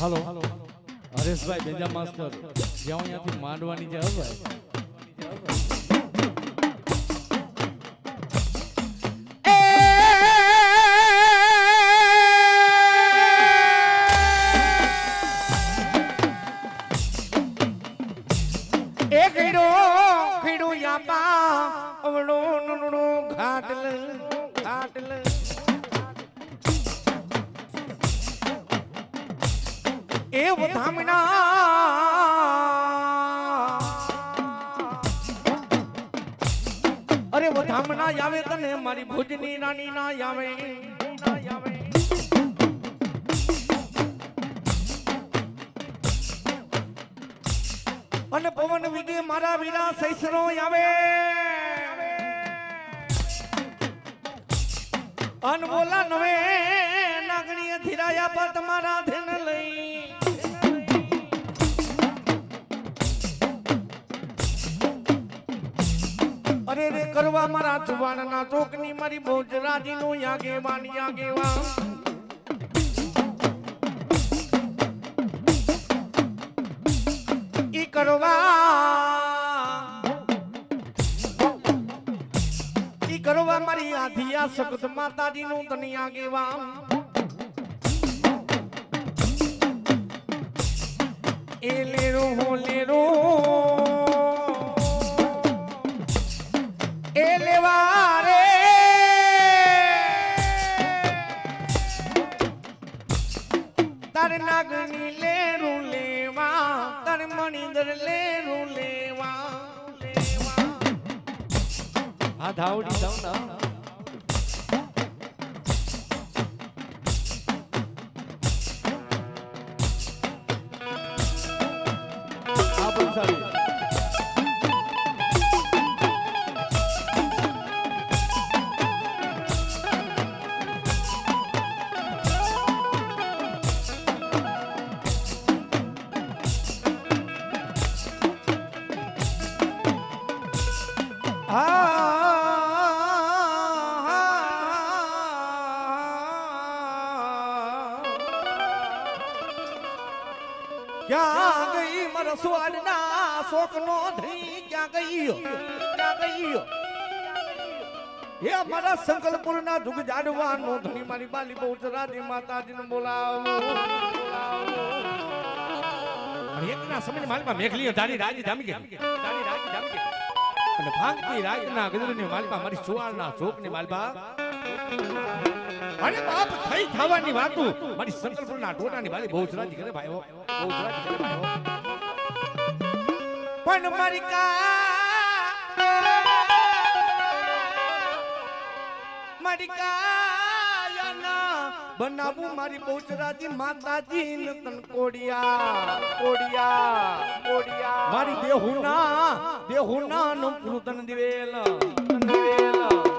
હાલો. Hareshbhai બેજા master જ્યાં અહીંયાથી માંડવાની છે ભાઈ ઘાટલ ઘાટલ. એ વધામણા. અરે વધામણા આવે તને મારી ભુજની રાણી ના આવે. અને પવન વિગે મારા વીરા સૈસરો આવે. અન બોલા નવે, નાગણીએ ધીરાયા પર તમારા ધ્યાન લઈ. અરે રે, કરવા મારા ચુવાણના ચોકની મારી ભોજરાજીનું યાગેવાન યાગેવાન. ઈ કરવા ઈ કરવા મારી આધિયા સકત માતાજી નું તનિયા ગેવા એ લેરો, હો લેરો. લેવા રે તાર નાગની લેરું લેવા તાર મણિદર લેરું લેવા હા ક્યાં ગઈ મારા શોક નો થઈ ક્યાં ગઈ? ક્યાં ગઈ? હે મારા સંકલ્પુરના જુગ જાડવાનો ધણી મારી બાલી બહુચરાજી માતાજીને બોલાવો. એક ના સમય માલમાં મેઘલી ધારી રાજી જામી ગઈ. ધારી રાજી જામી ગઈ. અને ભાંગતી રાતના ગજરની માલપા મારી સુવાળના ચોકની માલપા અરે બાપ, થઈ થવાની વાતું. મારી સંકલ્પના ટોટાની બાલી બહુ રાજી કરે ભાઈઓ. પણ મારી મારી કાયાના બનાવું મારી બહુચરાજી માતાજી ને તન કોડિયા કોડિયા કોડિયા. મારી દેહુના દેહુના નું દિવેલ તન દિવેલ દિવેલ.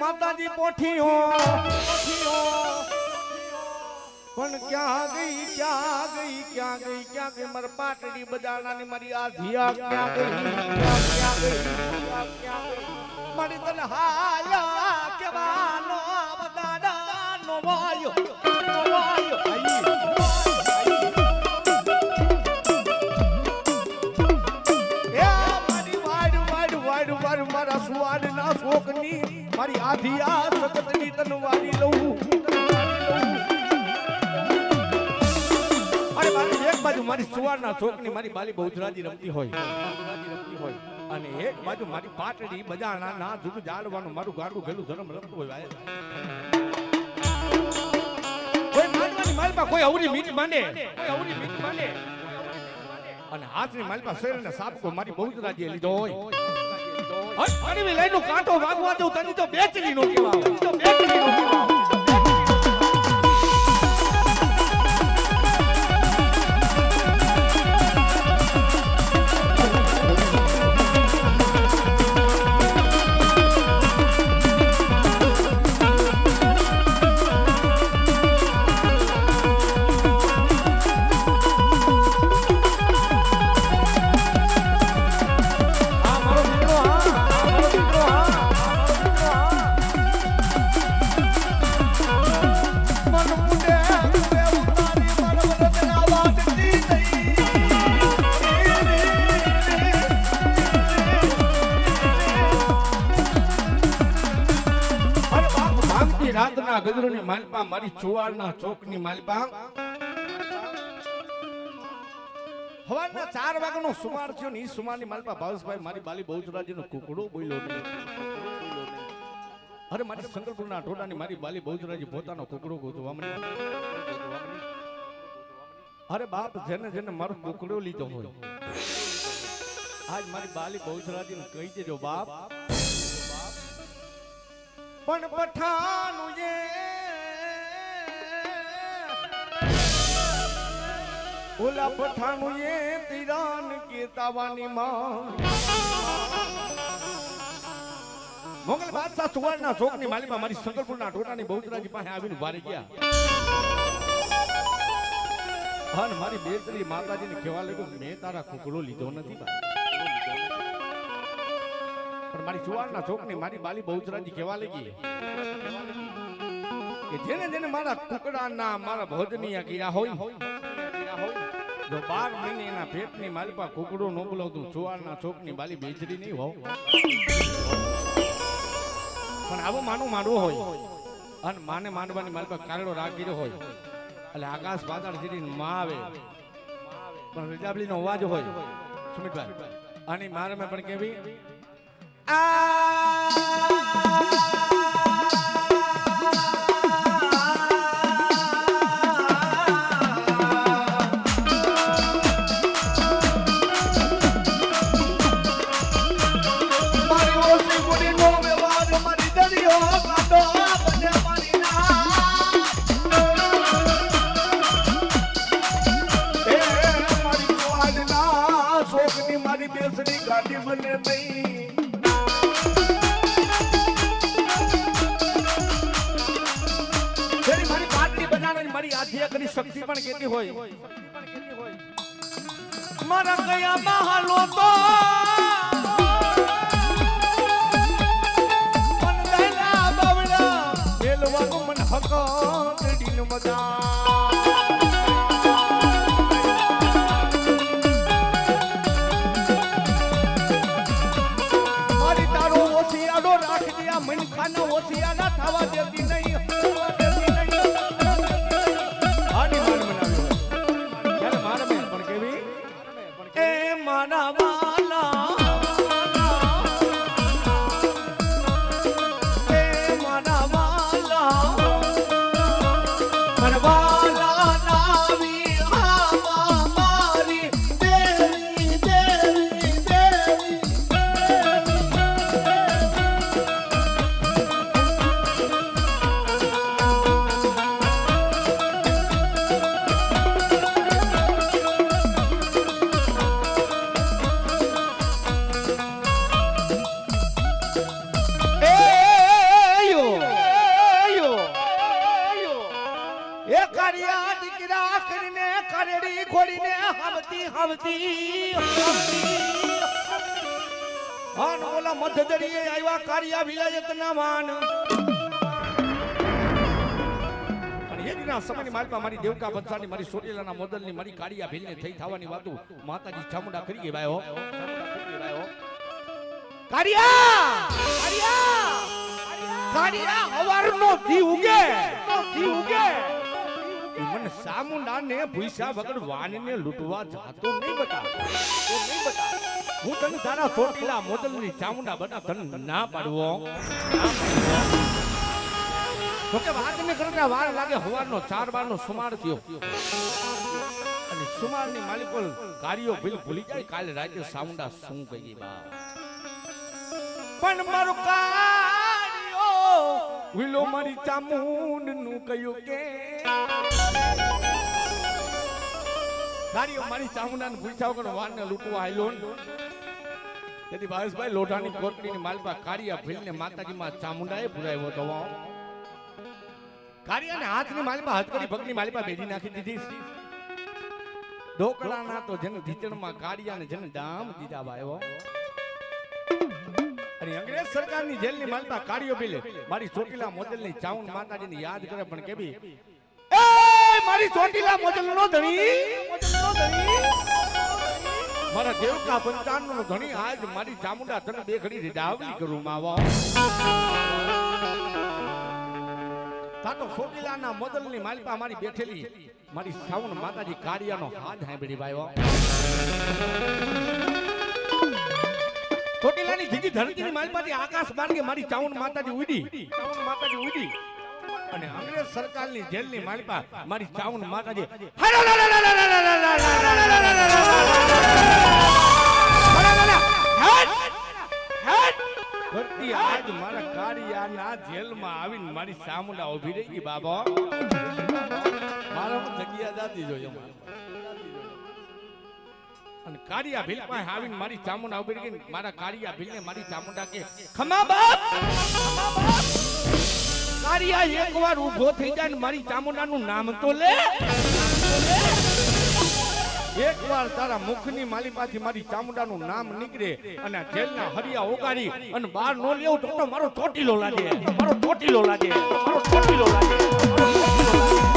માતાજી પોઠીઓ પણ ક્યાં ગઈ ક્યાં ગઈ ક્યાં ગઈ ક્યાં ગઈ? મારી પાટડી બજારનાની મારી આ ગઈ ક્યાં ગઈ? ક્યાં ગઈ? મારી તને હાલ કેવાનો બદાડાનો વાયો. મારી આધી આ સખતની તન વાળી લઉં. અરે મારી એક બાજુ મારી સુવારના ચોકની મારી બાલી બહુચરાજી રમતી હોય. હોય અને એક બાજુ મારી પાટડી, બજાણા ના જુગ જાળવાનું, મારું ગાડું ગેલું ધરમ રમતું હોય. કોઈ માલમાં કોઈ અવરી મીટ માંડે કોઈ અવરી મીટ માંડે અને હાથની માલમાં શેરને સાપકો મારી બહુચરાજીએ લીધો હોય. હટ, અડવી લઈને કાંટો વાગવા દઉં તને તો બેચરી નો કહેવાય તો બેચરી નો કહેવાય. રાતના માલપા મારી ચુવાડના ચોકની માલપા હવારના ચાર વાગનો સુમાર થયો ને એ સુમારની માલપા ભાવેશભાઈ મારી બાલી બહુચરાજીનો કુકડો બોલ્યો નહીં. અરે મારી સંકલ્પના ઢોડાની મારી બાલી બહુચરાજી પોતાનો કુકડો ગોતવા. અરે બાપ, જેને જેને મારો કુકડો લીધો હોય. આજ મારી બાલી બહુચરાજીને કહી દેજો બાપ. પણ પઠાનું ઓલા પઠાણું એ તિરાન કે તાવાની માં મોગલ બાદશાહ સુવર્ણના ચોકની માલીમાં મારી સંકલ્પના ટોટાની બહુતરાજી પાસે આવીને વારી ગયા. હન મારી બેતરી માતાજીને કહેવા લાગ્યું, મેં તારા કુકડો લીધો નથી પણ મારી સુવર્ણના ચોકની મારી બાલી બહુતરાજી કહેવા લાગી કે જેને જેને મારા કુકડાના, મારા ભોજનીય કર્યા હોય જો બાર મહિને એના પેટની માલિપા કુકડો ન તું ચુવાડના ચોકની બાલી બેચરી નહીં હોવ. પણ આવું માનું માનવું હોય અને માને માનવાની માલિપા કારડો રાખી હોય. એટલે આકાશ પાતાળ સીધી માં આવે. પણ રજાબલી નો અવાજ હોય. સુમિતભાઈ અને મારે મેં પણ કેવી મારી મારી આધ્યા કરી શક્તિ પણ કેટલી હોય? મારા કયા મહાલો તો? મન દયલા બાવડા મેલવાનું મન હક ડીન મજા. મારી તારો ઓસિયાડો રાખી દે આ મનખાના થવા થવા દેતી નહીં. દીકરા કરીને કારેડી ઘોડીને હમતી હમતી વિલાયતના માન. માલપા મારી દેવકા બંસાની મારી સોટેલાના મોદલની, મારી કાળિયા ભીલને થઈ થવાની વાતો માતાજી ચામુંડા કરી ગઈ ભાઈ કાળિયા! કાળિયા! કાળિયા! હવારનો દી ઉગે! દી ઉગે! ઈ સામુંડા સામુંડાને ભૂસ્યા વગર વાનીને લૂંટવા જાતો નહીં બતા. તો નહીં બતા. હું તને તારા ચોટીલા મોદલની ચામુંડા બતા તને ના પાડવો. ના. તો કે વાત ને વાર લાગે હવારનો ચાર બારનો સુમાર થયો. અને સુમારની માલિકો કાર્યો ભીલ ભૂલી જાય, કાલે રાતે સામુંડા શું કહી બા. પણ મારો કાર્યો વિલો મારી ચામુંડનું કયું કે કાર્યો મારી ચામુંડા ને પૂછ્યા વગર વારને લૂંટવા આયલો તેથી ભાવેશભાઈ લોઢાની કોટડીની માલપા કાળિયા ભીલ ને માતાજી માં ચામુંડા એ પુરાવ્યો તો હાથની માલપા હથકડી ભગની માલપા ભેજી નાખી દીધી. ડોકડાના તો જેને કાળિયા ને જેને દામ દીધા ભાઈઓ અને અંગ્રેજ સરકારની જેલની માલપા કાળિયો ભીલે. મારી ચોટીલા મોડેલની ચાઉન માતાજીને યાદ કરે પણ કેવી મારી ચોટીલા મોજલ નો ધણી? મારા દેવકા પંચાનનો ધણી આજ મારી ચામુંડા તને બે ઘડી રીડાવલી કરું માવા. તાતો સોટીલાના મોદલની માલિપા મારી બેઠેલી. મારી સાવન માતાજી કારિયાનો હાથ હાંભળી ભાઈઓ. ચોટીલાની જીજી ધરતીની આકાશ માર્ગે મારી ચાવન માતાજી ઉડી. ચાવન માતાજી ઉડી. અને અંગ્રેજ સરકારની જેલની માલિકા મારી ચાવન માતાજી. મારા કારિયાના જેલમાં આવીને મારી સામુંડા અને કારિયા ભીલ પાસે આવીને મારી ચામુંડા ઊભી રહી મારા કારિયા ભીલને મારી ચામુંડા કે ખમા ખમા બાપ! કારિયા એકવાર ઊભો થઈ જાય ને મારી ચામુંડાનું નામ તો લે. એકવાર તારા મુખની માલિપાથી મારી ચામુંડાનું નામ નીકળે અને જેલના હરિયા ઓગાડી અને બહાર નો લેવું તો મારો મારો ચોટીલો લાગે. મારો ચોટીલો લાગે. મારો ચોટીલો લાગે.